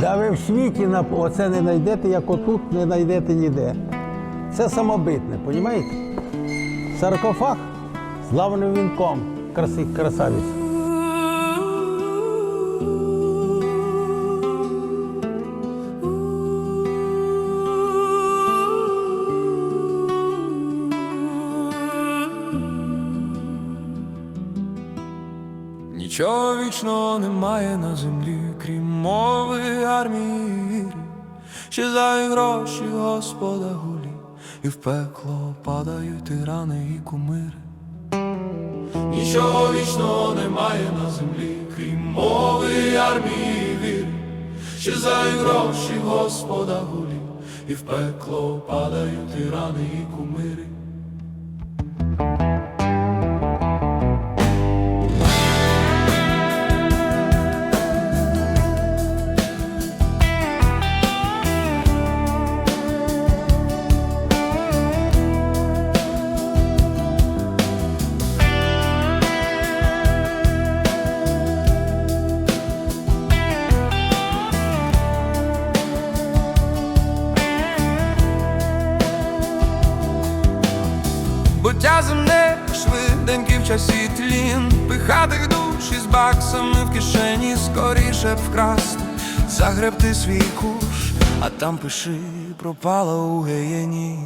Да ви в світі на оце не знайдете, як отут не знайдете ніде. Це самобитне, розумієте? Саркофаг з лавним вінком. Краси, красавець. Нічого вічного немає на землі, крім мови, армії. Щезають гроші Господа гулі, і в пекло падають тирани і кумири. Нічого вічного немає на землі, крім мови, армії і віри. Щезають гроші Господа гулі, і в пекло падають тирани і кумири. Буття земне швиденький в часі тлін. Пихатих душ із баксами в кишені скоріше б вкрасти. Загребти свій куш, а там пиши пропала у геєні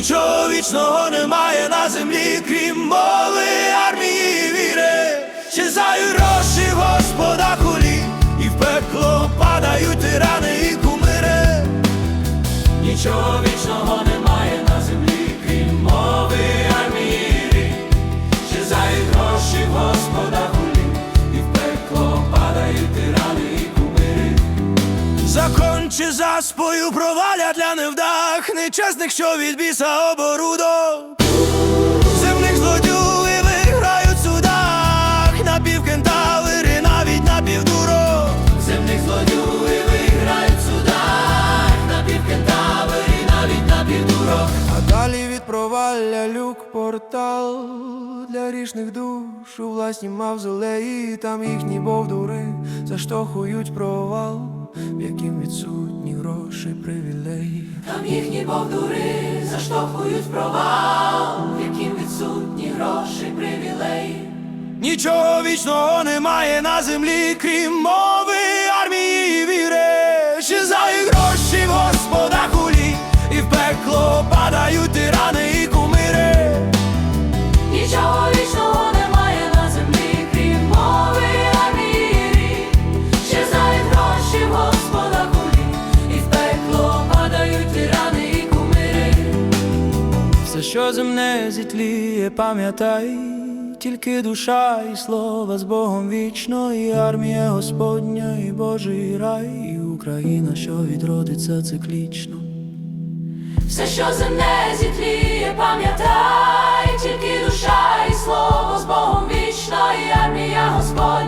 Нічого вічного немає на землі, крім мови, армії і віри. Щезають гроші Господа хулі, і в пекло падають тирани і кумири. Нічого вічного немає на землі, крім мови, армії і віри. Гроші Господа хулі, і в пекло падають тирани і кумири. Закон чи заспою проваля для невдах, нечесних, що від біса оборудок. Земних злодюги виграють в судах, напівкентаври, навіть напівдурок. Земних злодюги виграють в судах, напівкентаври, навіть напівдурок. А далі від провалля люк портал для річних душ у власні мавзолеї, там їхні бовдури заштовхують провал, в яким відсутні гроші привілеї. Там їхні бовдури заштовхують провал, в яким відсутні гроші, привілеї. Нічого вічного немає на землі, крім мови, що земне зітліє, пам'ятай, тільки душа і слово з Богом вічно, і армія Господня, і Божий рай, і Україна, що відродиться циклічно. Все, що земне зітліє, пам'ятай, тільки душа і слово з Богом вічно, і армія Господня,